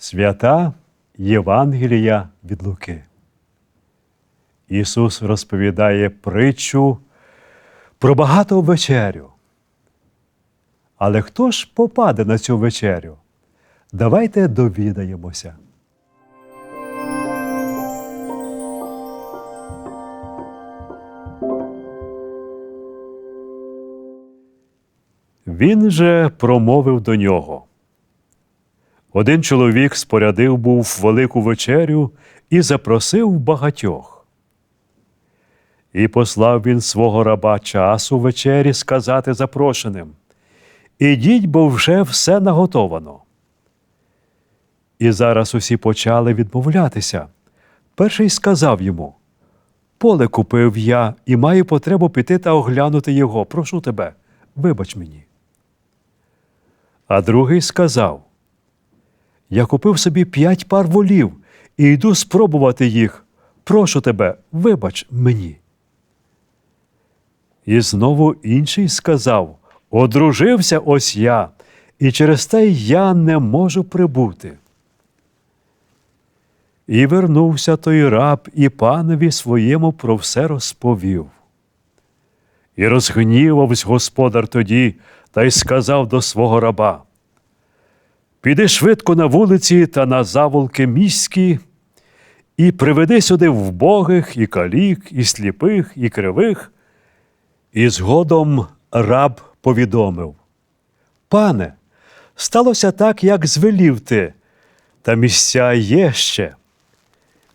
Свята Євангелія від Луки. Ісус розповідає притчу про багату вечерю. Але хто ж попаде на цю вечерю? Давайте довідаємося. Він же промовив до нього. Один чоловік спорядив був велику вечерю і запросив багатьох. І послав він свого раба часу вечері сказати запрошеним Ідіть, бо вже все наготовано. І зараз усі почали відмовлятися. Перший сказав йому Поле купив я і маю потребу піти та оглянути його. Прошу тебе, вибач мені. А другий сказав Я купив собі п'ять пар волів і йду спробувати їх. Прошу тебе, вибач мені. І знову інший сказав Одружився ось я, і через те я не можу прибути. І вернувся той раб і панові своєму про все розповів. І розгнівавсь господар тоді та й сказав до свого раба: Піди швидко на вулиці та на заволки міські, і приведи сюди вбогих, і калік, і сліпих, і кривих. І згодом раб повідомив: Пане, сталося так, як звелів ти, та місця є ще.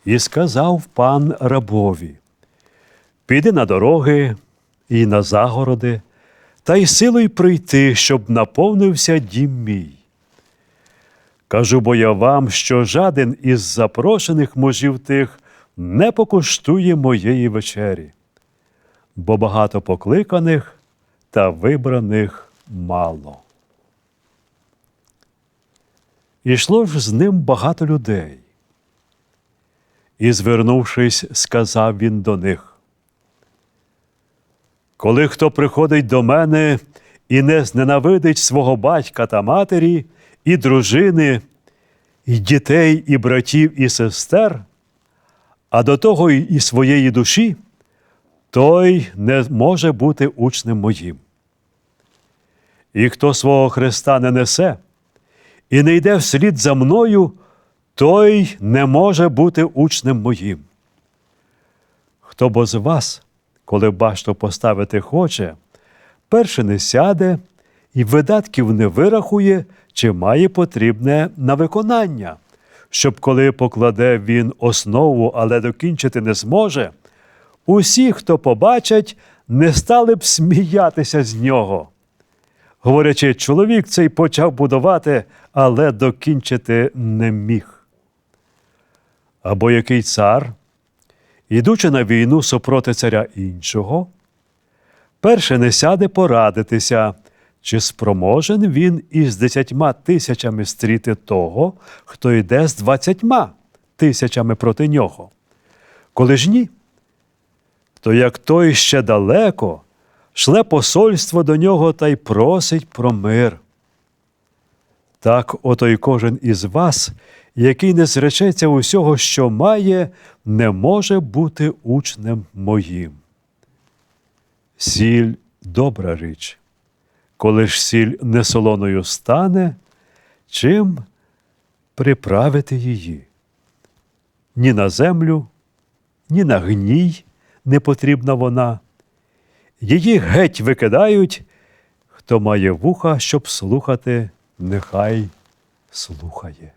І сказав пан рабові: Піди на дороги і на загороди, та й силою прийти, щоб наповнився дім мій. Кажу бо я вам, що жаден із запрошених мужів тих не покуштує моєї вечері, бо багато покликаних та вибраних мало. Ішло ж з ним багато людей. І, звернувшись, сказав він до них: Коли хто приходить до мене і не зненавидить свого батька та матері, і дружини, і дітей, і братів, і сестер, а до того і своєї душі, той не може бути учнем моїм. І хто свого Христа не несе і не йде вслід за мною, той не може бути учнем моїм. Хто бо з вас, коли башту поставити хоче, перше не сяде і видатків не вирахує, чи має потрібне на виконання, щоб коли покладе він основу, але докінчити не зможе, усі, хто побачать, не стали б сміятися з нього. Говорячи, чоловік цей почав будувати, але докінчити не міг. Або який цар, ідучи на війну супроти царя іншого, перше не сяде порадитися, чи спроможен він із десятьма тисячами стріти того, хто йде з двадцятьма тисячами проти нього. Коли ж ні, то як той ще далеко, шле посольство до нього та й просить про мир. Так ото й кожен із вас, який не зречеться усього, що має, не може бути учнем моїм. Сіль добра річ. Коли ж сіль несолоною стане, чим приправити її? Ні на землю, ні на гній не потрібна вона. Її геть викидають, хто має вуха, щоб слухати, нехай слухає.